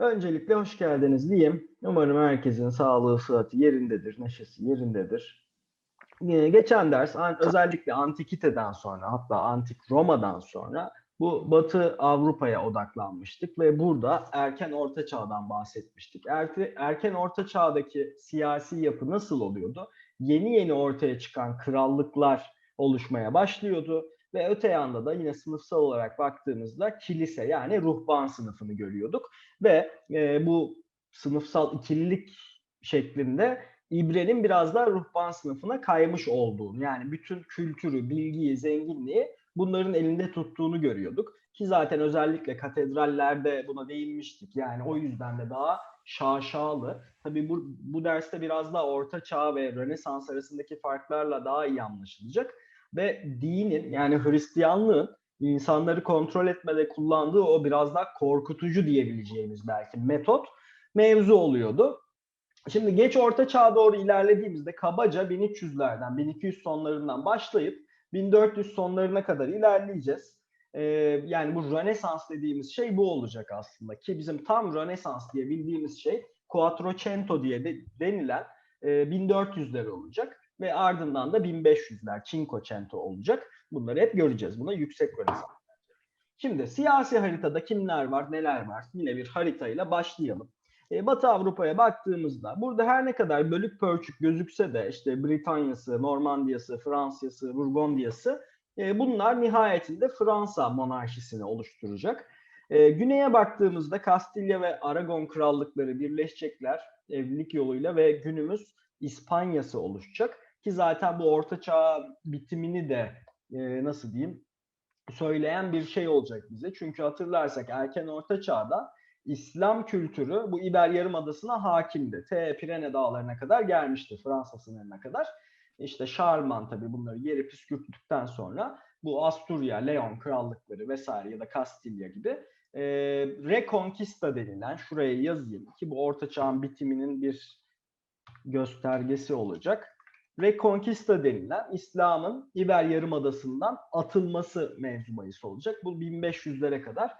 Öncelikle hoş geldiniz diyeyim. Umarım herkesin sağlığı, sıhhati yerindedir, neşesi yerindedir. Ee, Geçen ders özellikle Antikite'den sonra hatta Antik Roma'dan sonra bu Batı Avrupa'ya odaklanmıştık ve burada erken Orta Çağ'dan bahsetmiştik. Erke- erken Orta Çağ'daki siyasi yapı nasıl oluyordu? Yeni yeni ortaya çıkan krallıklar oluşmaya başlıyordu ve öte yanda da yine sınıfsal olarak baktığımızda kilise yani ruhban sınıfını görüyorduk ve e, bu sınıfsal ikililik şeklinde İbre'nin biraz daha ruhban sınıfına kaymış olduğunu yani bütün kültürü, bilgiyi, zenginliği bunların elinde tuttuğunu görüyorduk. Ki zaten özellikle katedrallerde buna değinmiştik. Yani o yüzden de daha şaşalı. Tabii bu, bu derste biraz daha Orta Çağ ve Rönesans arasındaki farklarla daha iyi anlaşılacak. Ve dinin yani Hristiyanlığın insanları kontrol etmede kullandığı o biraz daha korkutucu diyebileceğimiz belki metot mevzu oluyordu. Şimdi geç orta çağa doğru ilerlediğimizde kabaca 1300'lerden 1200 sonlarından başlayıp 1400 sonlarına kadar ilerleyeceğiz. Ee, yani bu Rönesans dediğimiz şey bu olacak aslında ki bizim tam Rönesans diye bildiğimiz şey Quattrocento diye de, denilen e, 1400'ler olacak ve ardından da 1500'ler Cinquecento olacak. Bunları hep göreceğiz. Buna yüksek Rönesans. Şimdi siyasi haritada kimler var, neler var? Yine bir haritayla başlayalım. E, Batı Avrupa'ya baktığımızda burada her ne kadar bölük pörçük gözükse de işte Britanya'sı, Normandiya'sı, Fransa'sı, Burgondiya'sı e, bunlar nihayetinde Fransa monarşisini oluşturacak. E, güneye baktığımızda Kastilya ve Aragon krallıkları birleşecekler evlilik yoluyla ve günümüz İspanya'sı oluşacak. Ki zaten bu Orta Çağ bitimini de e, nasıl diyeyim söyleyen bir şey olacak bize. Çünkü hatırlarsak erken Orta Çağ'da İslam kültürü bu İber Yarımadası'na hakimdi. T Pirene Dağları'na kadar gelmişti Fransa sınırına kadar. İşte Şarman tabii bunları yeri püskürttükten sonra bu Asturya, Leon krallıkları vesaire ya da Kastilya gibi e, Reconquista denilen şuraya yazayım ki bu Orta Çağ'ın bitiminin bir göstergesi olacak. Reconquista denilen İslam'ın İber Yarımadası'ndan atılması mevzu bahis olacak. Bu 1500'lere kadar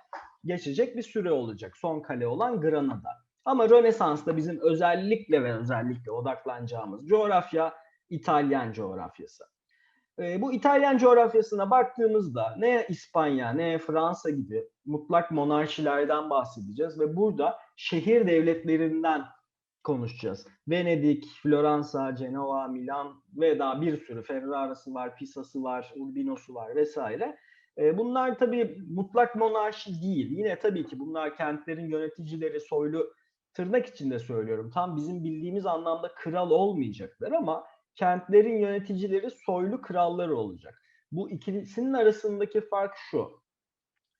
geçecek bir süre olacak. Son kale olan Granada. Ama Rönesans'ta bizim özellikle ve özellikle odaklanacağımız coğrafya İtalyan coğrafyası. E, bu İtalyan coğrafyasına baktığımızda ne İspanya ne Fransa gibi mutlak monarşilerden bahsedeceğiz ve burada şehir devletlerinden konuşacağız. Venedik, Floransa, Cenova, Milan ve daha bir sürü Ferrara'sı var, Pisa'sı var, Urbino'su var vesaire. E, bunlar tabii mutlak monarşi değil. Yine tabii ki bunlar kentlerin yöneticileri, soylu tırnak içinde söylüyorum. Tam bizim bildiğimiz anlamda kral olmayacaklar ama kentlerin yöneticileri soylu kralları olacak. Bu ikilisinin arasındaki fark şu.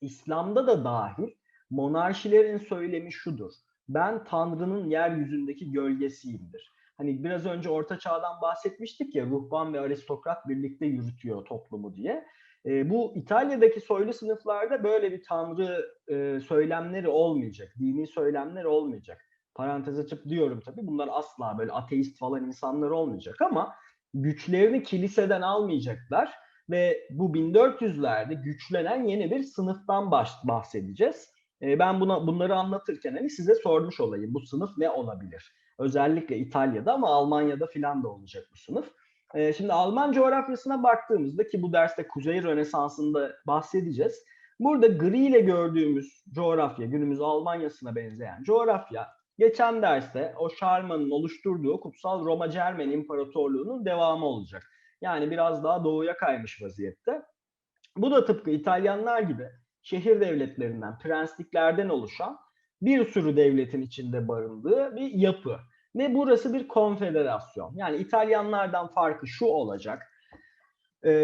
İslam'da da dahil monarşilerin söylemi şudur. Ben Tanrı'nın yeryüzündeki gölgesiyimdir. Hani biraz önce Orta Çağ'dan bahsetmiştik ya ruhban ve aristokrat birlikte yürütüyor toplumu diye. E, bu İtalya'daki soylu sınıflarda böyle bir tanrı e, söylemleri olmayacak, dini söylemler olmayacak. Parantez açıp diyorum tabii bunlar asla böyle ateist falan insanlar olmayacak ama güçlerini kiliseden almayacaklar ve bu 1400'lerde güçlenen yeni bir sınıftan bahsedeceğiz. E, ben buna bunları anlatırken hani size sormuş olayım bu sınıf ne olabilir? Özellikle İtalya'da ama Almanya'da filan da olacak bu sınıf. E, şimdi Alman coğrafyasına baktığımızda ki bu derste Kuzey Rönesansı'nda bahsedeceğiz. Burada gri ile gördüğümüz coğrafya, günümüz Almanya'sına benzeyen coğrafya, geçen derste o Şarman'ın oluşturduğu Kutsal Roma Cermen İmparatorluğu'nun devamı olacak. Yani biraz daha doğuya kaymış vaziyette. Bu da tıpkı İtalyanlar gibi şehir devletlerinden, prensliklerden oluşan bir sürü devletin içinde barındığı bir yapı. Ve burası bir konfederasyon. Yani İtalyanlardan farkı şu olacak.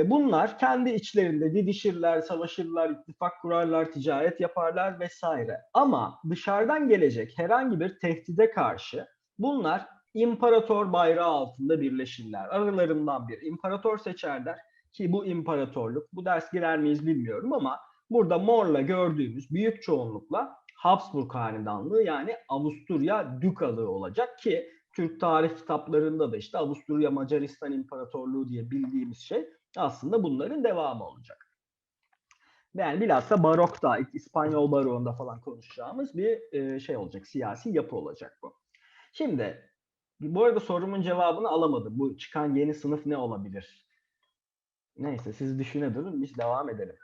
Bunlar kendi içlerinde didişirler, savaşırlar, ittifak kurarlar, ticaret yaparlar vesaire. Ama dışarıdan gelecek herhangi bir tehdide karşı bunlar imparator bayrağı altında birleşirler. Aralarından bir imparator seçerler ki bu imparatorluk, bu ders girer miyiz bilmiyorum ama burada morla gördüğümüz büyük çoğunlukla Habsburg hanedanlığı yani Avusturya Dükalığı olacak ki Türk tarih kitaplarında da işte Avusturya Macaristan İmparatorluğu diye bildiğimiz şey aslında bunların devamı olacak. Yani bilhassa barokta, İspanyol baroğunda falan konuşacağımız bir e, şey olacak, siyasi yapı olacak bu. Şimdi bu arada sorumun cevabını alamadım. Bu çıkan yeni sınıf ne olabilir? Neyse siz düşüne durun biz devam edelim.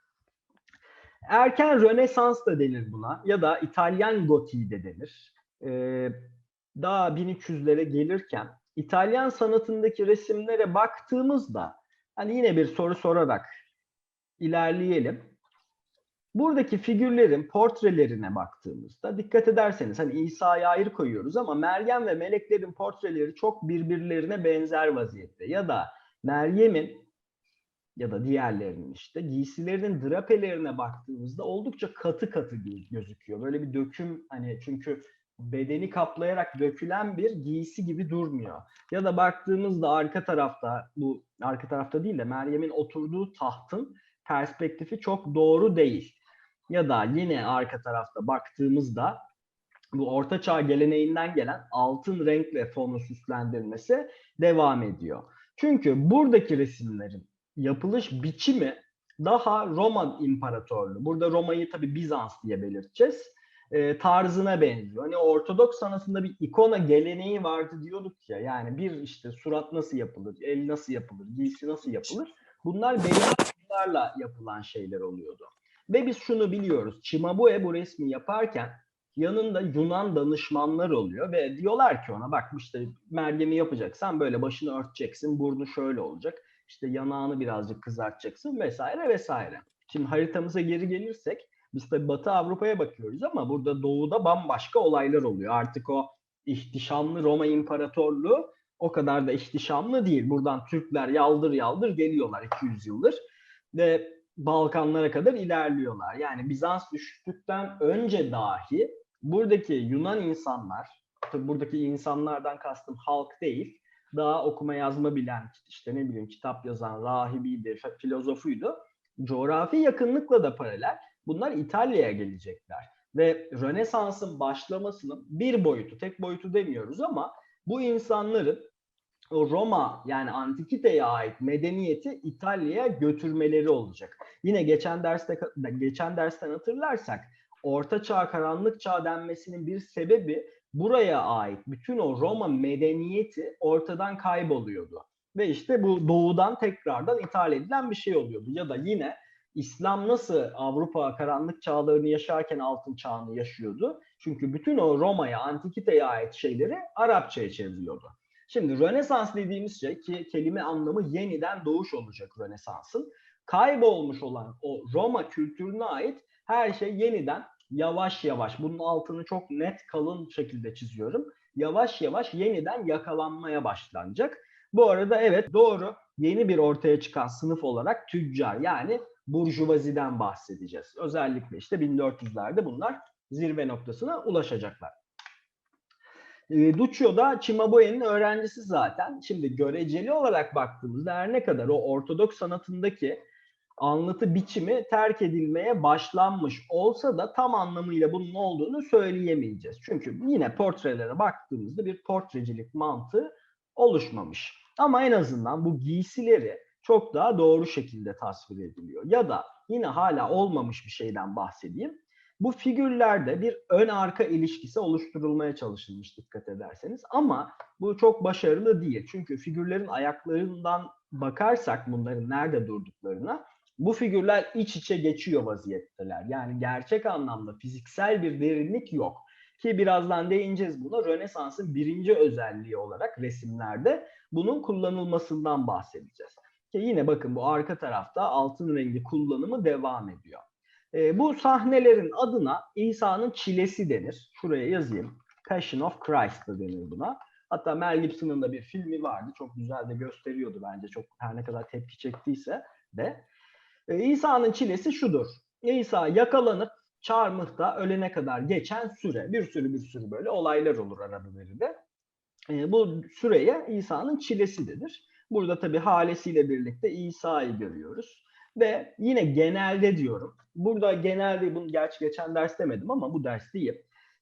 Erken Rönesans da denir buna ya da İtalyan Gotiği de denir. Ee, daha 1300'lere gelirken İtalyan sanatındaki resimlere baktığımızda hani yine bir soru sorarak ilerleyelim. Buradaki figürlerin portrelerine baktığımızda dikkat ederseniz hani İsa'yı ayrı koyuyoruz ama Meryem ve meleklerin portreleri çok birbirlerine benzer vaziyette. Ya da Meryem'in ya da diğerlerinin işte giysilerinin drapelerine baktığımızda oldukça katı katı gözüküyor. Böyle bir döküm hani çünkü bedeni kaplayarak dökülen bir giysi gibi durmuyor. Ya da baktığımızda arka tarafta bu arka tarafta değil de Meryem'in oturduğu tahtın perspektifi çok doğru değil. Ya da yine arka tarafta baktığımızda bu orta çağ geleneğinden gelen altın renkle fonu süslendirmesi devam ediyor. Çünkü buradaki resimlerin yapılış biçimi daha Roma İmparatorluğu. Burada Roma'yı tabi Bizans diye belirteceğiz. E, tarzına benziyor. Hani Ortodoks sanatında bir ikona geleneği vardı diyorduk ya. Yani bir işte surat nasıl yapılır, el nasıl yapılır, giysi nasıl yapılır. Bunlar belirli yapılan şeyler oluyordu. Ve biz şunu biliyoruz. Cimabue bu resmi yaparken yanında Yunan danışmanlar oluyor ve diyorlar ki ona bak işte Meryem'i yapacaksan böyle başını örteceksin, burnu şöyle olacak işte yanağını birazcık kızartacaksın vesaire vesaire. Şimdi haritamıza geri gelirsek biz tabii Batı Avrupa'ya bakıyoruz ama burada doğuda bambaşka olaylar oluyor. Artık o ihtişamlı Roma İmparatorluğu o kadar da ihtişamlı değil. Buradan Türkler yaldır yaldır geliyorlar 200 yıldır ve Balkanlara kadar ilerliyorlar. Yani Bizans düştükten önce dahi buradaki Yunan insanlar, buradaki insanlardan kastım halk değil, daha okuma yazma bilen, işte ne bileyim kitap yazan, rahibiydi, filozofuydu. Coğrafi yakınlıkla da paralel bunlar İtalya'ya gelecekler. Ve Rönesans'ın başlamasının bir boyutu, tek boyutu demiyoruz ama bu insanların o Roma yani antikiteye ait medeniyeti İtalya'ya götürmeleri olacak. Yine geçen derste geçen dersten hatırlarsak Orta Çağ, Karanlık Çağ denmesinin bir sebebi buraya ait bütün o Roma medeniyeti ortadan kayboluyordu. Ve işte bu doğudan tekrardan ithal edilen bir şey oluyordu. Ya da yine İslam nasıl Avrupa karanlık çağlarını yaşarken altın çağını yaşıyordu? Çünkü bütün o Roma'ya, Antikite'ye ait şeyleri Arapçaya çeviriyordu. Şimdi Rönesans dediğimiz şey ki kelime anlamı yeniden doğuş olacak Rönesans'ın. Kaybolmuş olan o Roma kültürüne ait her şey yeniden yavaş yavaş bunun altını çok net kalın şekilde çiziyorum. Yavaş yavaş yeniden yakalanmaya başlanacak. Bu arada evet doğru yeni bir ortaya çıkan sınıf olarak tüccar yani burjuvaziden bahsedeceğiz. Özellikle işte 1400'lerde bunlar zirve noktasına ulaşacaklar. E, Duccio da Cimabue'nin öğrencisi zaten. Şimdi göreceli olarak baktığımızda her ne kadar o Ortodoks sanatındaki anlatı biçimi terk edilmeye başlanmış olsa da tam anlamıyla bunun olduğunu söyleyemeyeceğiz. Çünkü yine portrelere baktığımızda bir portrecilik mantığı oluşmamış. Ama en azından bu giysileri çok daha doğru şekilde tasvir ediliyor. Ya da yine hala olmamış bir şeyden bahsedeyim. Bu figürlerde bir ön arka ilişkisi oluşturulmaya çalışılmış dikkat ederseniz. Ama bu çok başarılı değil. Çünkü figürlerin ayaklarından bakarsak bunların nerede durduklarına bu figürler iç içe geçiyor vaziyetteler. Yani gerçek anlamda fiziksel bir derinlik yok. Ki birazdan değineceğiz buna. Rönesans'ın birinci özelliği olarak resimlerde bunun kullanılmasından bahsedeceğiz. Ki yine bakın bu arka tarafta altın rengi kullanımı devam ediyor. E, bu sahnelerin adına İsa'nın çilesi denir. Şuraya yazayım. Passion of Christ da denir buna. Hatta Mel Gibson'ın da bir filmi vardı. Çok güzel de gösteriyordu bence. Çok her ne kadar tepki çektiyse de. E, İsa'nın çilesi şudur. İsa yakalanıp çarmıhta ölene kadar geçen süre. Bir sürü bir sürü böyle olaylar olur arabalarında. E, bu süreye İsa'nın çilesidir. Burada tabi halesiyle birlikte İsa'yı görüyoruz. Ve yine genelde diyorum. Burada genelde bunu gerçi geçen ders demedim ama bu ders değil.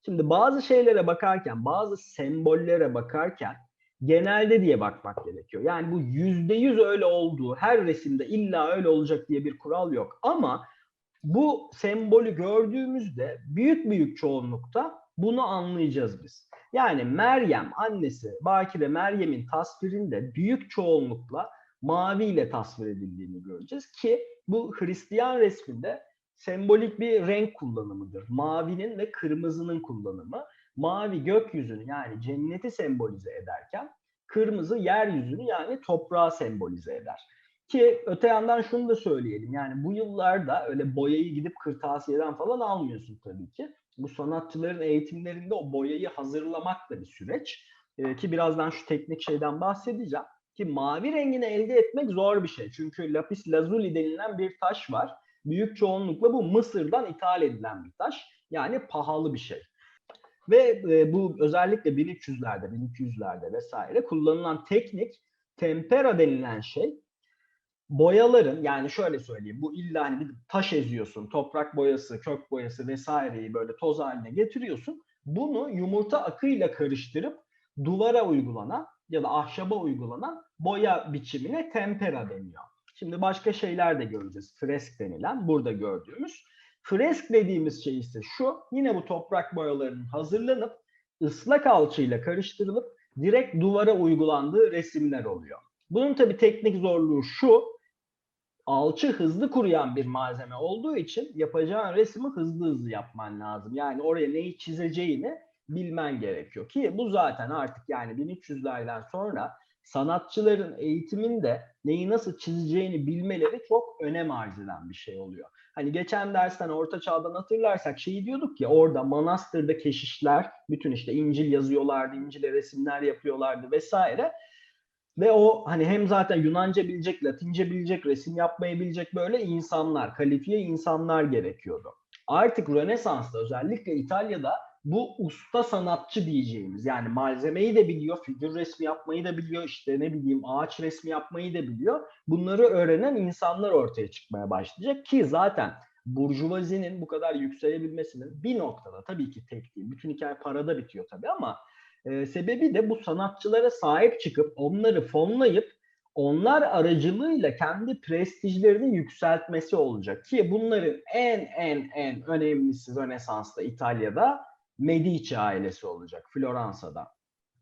Şimdi bazı şeylere bakarken, bazı sembollere bakarken genelde diye bakmak gerekiyor. Yani bu yüzde yüz öyle olduğu, her resimde illa öyle olacak diye bir kural yok. Ama bu sembolü gördüğümüzde büyük büyük çoğunlukta bunu anlayacağız biz. Yani Meryem annesi Bakire Meryem'in tasvirinde büyük çoğunlukla maviyle tasvir edildiğini göreceğiz ki bu Hristiyan resminde sembolik bir renk kullanımıdır. Mavinin ve kırmızının kullanımı. Mavi gökyüzünü yani cenneti sembolize ederken kırmızı yeryüzünü yani toprağı sembolize eder. Ki öte yandan şunu da söyleyelim. Yani bu yıllarda öyle boyayı gidip kırtasiyeden falan almıyorsun tabii ki. Bu sanatçıların eğitimlerinde o boyayı hazırlamak da bir süreç. Ee, ki birazdan şu teknik şeyden bahsedeceğim. Ki mavi rengini elde etmek zor bir şey. Çünkü lapis lazuli denilen bir taş var. Büyük çoğunlukla bu Mısır'dan ithal edilen bir taş. Yani pahalı bir şey. Ve e, bu özellikle 1300'lerde, 1200'lerde vesaire kullanılan teknik tempera denilen şey boyaların yani şöyle söyleyeyim bu illa hani bir taş eziyorsun, toprak boyası, kök boyası vesaireyi böyle toz haline getiriyorsun. Bunu yumurta akıyla karıştırıp duvara uygulanan ya da ahşaba uygulanan boya biçimine tempera deniyor. Şimdi başka şeyler de göreceğiz. Fresk denilen burada gördüğümüz. Fresk dediğimiz şey ise şu. Yine bu toprak boyalarının hazırlanıp ıslak alçıyla karıştırılıp direkt duvara uygulandığı resimler oluyor. Bunun tabii teknik zorluğu şu. Alçı hızlı kuruyan bir malzeme olduğu için yapacağın resmi hızlı hızlı yapman lazım. Yani oraya neyi çizeceğini bilmen gerekiyor ki bu zaten artık yani 1300'lerden sonra sanatçıların eğitiminde neyi nasıl çizeceğini bilmeleri çok önem arz eden bir şey oluyor. Hani geçen dersten Orta Çağ'dan hatırlarsak şeyi diyorduk ya orada manastırda keşişler bütün işte İncil yazıyorlardı, İncil'e resimler yapıyorlardı vesaire. Ve o hani hem zaten Yunanca bilecek, Latince bilecek, resim yapmayı bilecek böyle insanlar, kalifiye insanlar gerekiyordu. Artık Rönesans'ta özellikle İtalya'da bu usta sanatçı diyeceğimiz yani malzemeyi de biliyor, figür resmi yapmayı da biliyor, işte ne bileyim ağaç resmi yapmayı da biliyor. Bunları öğrenen insanlar ortaya çıkmaya başlayacak ki zaten burjuvazinin bu kadar yükselebilmesinin bir noktada tabii ki tek değil. Bütün hikaye parada bitiyor tabii ama e, sebebi de bu sanatçılara sahip çıkıp onları fonlayıp onlar aracılığıyla kendi prestijlerini yükseltmesi olacak ki bunların en en en önemlisi Rönesans'ta İtalya'da Medici ailesi olacak Floransa'da.